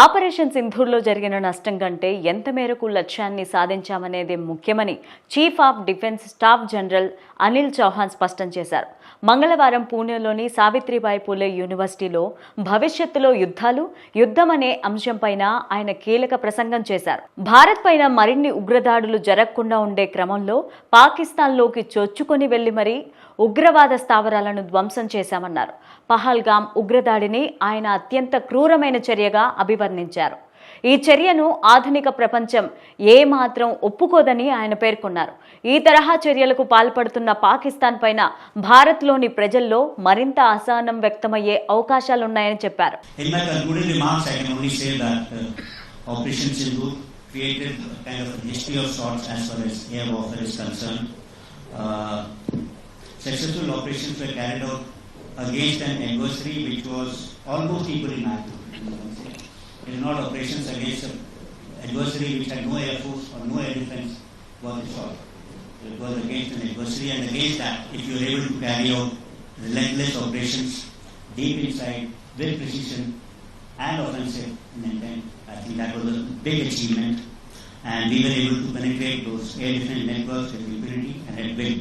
Operation సింధూర్లో జరిగిన నష్టం కంటే ఎంత మేరకు లక్ష్యాన్ని సాధించామనేదే ముఖ్యమని chief of defence staff general Anil Chauhan స్పష్టం చేశారు. మంగళవారం పూణేలోని సావిత్రిబాయి పూలే యూనివర్సిటీలో భవిష్యత్తులో యుద్ధాలు యుద్ధమనే అంశంపైన ఆయన కీలక ప్రసంగం చేశారు. భారత్ పైన మరిన్ని ఉగ్రదాడులు జరగకుండా ఉండే క్రమంలో పాకిస్తాన్లోకి చొచ్చుకొని వెళ్ళి మరీ ఉగ్రవాద స్థావరాలను ధ్వంసం చేశామన్నారు. పహల్గాం ఉగ్రదాడిని ఆయన అత్యంత క్రూరమైన చర్యగా అభివర్ణించారు. ఈ చర్యను ఆధునిక ప్రపంచం ఏమాత్రం ఒప్పుకోదని ఆయన పేర్కొన్నారు ఈ తరహా చర్యలకు పాల్పడుతున్న పాకిస్తాన్ పైన భారత్లోని ప్రజల్లో మరింత అసహనం వ్యక్తమయ్యే అవకాశాలున్నాయని చెప్పారు Successful operations were carried out against an adversary which was almost equally magnitude. Not operations against an adversary which had no air force or no air defense was the sort. It was against an adversary and against that, if you are able to carry out relentless operations deep inside with precision and offensive in intent, I think that was a big achievement. And we were able to penetrate those air defense networks with impunity and at will.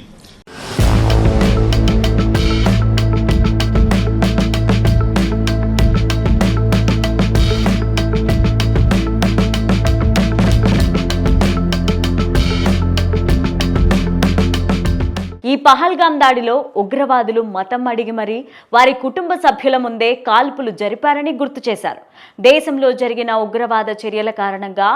Pahalgam దాడిలో ఉగ్రవాదులు మతం అడిగి మరీ వారి కుటుంబ సభ్యుల ముందే కాల్పులు జరిపారని గుర్తు చేశారు. దేశంలో జరిగిన ఉగ్రవాద చర్యల కారణంగా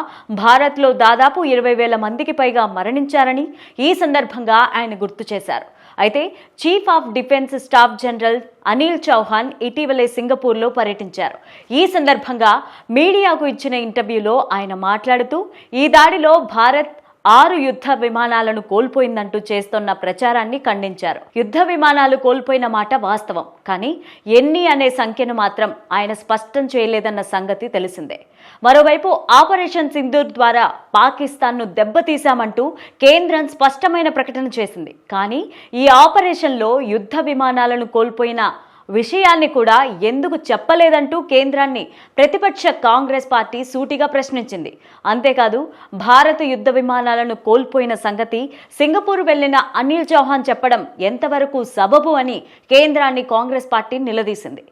భారత్లో దాదాపు ఇరవై వేల మందికి పైగా మరణించారని ఈ సందర్భంగా ఆయన గుర్తు చేశారు. అయితే chief of defence staff general Anil Chauhan ఇటీవలే సింగపూర్లో పర్యటించారు. ఈ సందర్భంగా మీడియాకు ఇచ్చిన ఇంటర్వ్యూలో ఆయన మాట్లాడుతూ ఈ దాడిలో భారత్ ఆరు యుద్ధ విమానాలను కోల్పోయిందంటూ చేస్తున్న ప్రచారాన్ని ఖండించారు. యుద్ధ విమానాలు కోల్పోయిన మాట వాస్తవం. కానీ ఎన్ని అనే సంఖ్యను మాత్రం ఆయన స్పష్టం చేయలేదన్న సంగతి తెలిసిందే. మరోవైపు ఆపరేషన్ సింధూర్ ద్వారా పాకిస్తాన్ను దెబ్బతీశామంటూ కేంద్రం స్పష్టమైన ప్రకటన చేసింది. కానీ ఈ ఆపరేషన్లో యుద్ధ విమానాలను కోల్పోయిన విషయాన్ని కూడా ఎందుకు చెప్పలేదంటూ కేంద్రాన్ని ప్రతిపక్ష కాంగ్రెస్ పార్టీ సూటిగా ప్రశ్నించింది. అంతేకాదు భారత యుద్ధ విమానాలను కోల్పోయిన సంగతి సింగపూర్ వెళ్ళిన అనిల్ చౌహాన్ చెప్పడం ఎంతవరకు సబబు అని కేంద్రాన్ని కాంగ్రెస్ పార్టీ నిలదీసింది.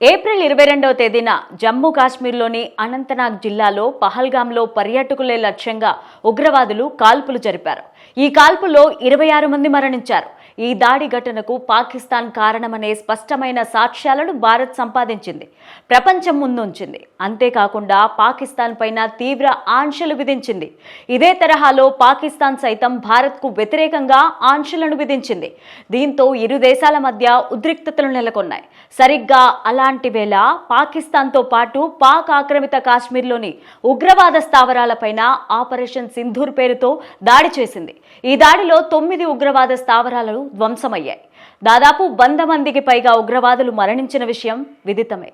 ఏప్రిల్ ఇరవై రెండవ తేదీన జమ్మూ కాశ్మీర్లోని అనంతనాగ్ జిల్లాలో పహల్గాంలో పర్యాటకులే లక్ష్యంగా ఉగ్రవాదులు కాల్పులు జరిపారు. ఈ కాల్పుల్లో ఇరవై ఆరు మంది మరణించారు. ఈ దాడి ఘటనకు పాకిస్తాన్ కారణమనే స్పష్టమైన సాక్ష్యాలను భారత్ సంపాదించింది. ప్రపంచం ముందుంచింది. అంతేకాకుండా పాకిస్తాన్ పైన తీవ్ర ఆంక్షలు విధించింది. ఇదే తరహాలో పాకిస్తాన్ సైతం భారత్కు వ్యతిరేకంగా ఆంక్షలను విధించింది. దీంతో ఇరు దేశాల మధ్య ఉద్రిక్తతలు నెలకొన్నాయి. సరిగ్గా అలా అలాంటి వేళ పాకిస్తాన్తో పాటు పాక్ ఆక్రమిత కాశ్మీర్లోని ఉగ్రవాద స్థావరాలపైన ఆపరేషన్ సింధూర్ పేరుతో దాడి చేసింది. ఈ దాడిలో తొమ్మిది ఉగ్రవాద స్థావరాలు ధ్వంసమయ్యాయి. దాదాపు వంద మందికి పైగా ఉగ్రవాదులు మరణించిన విషయం విదితమే.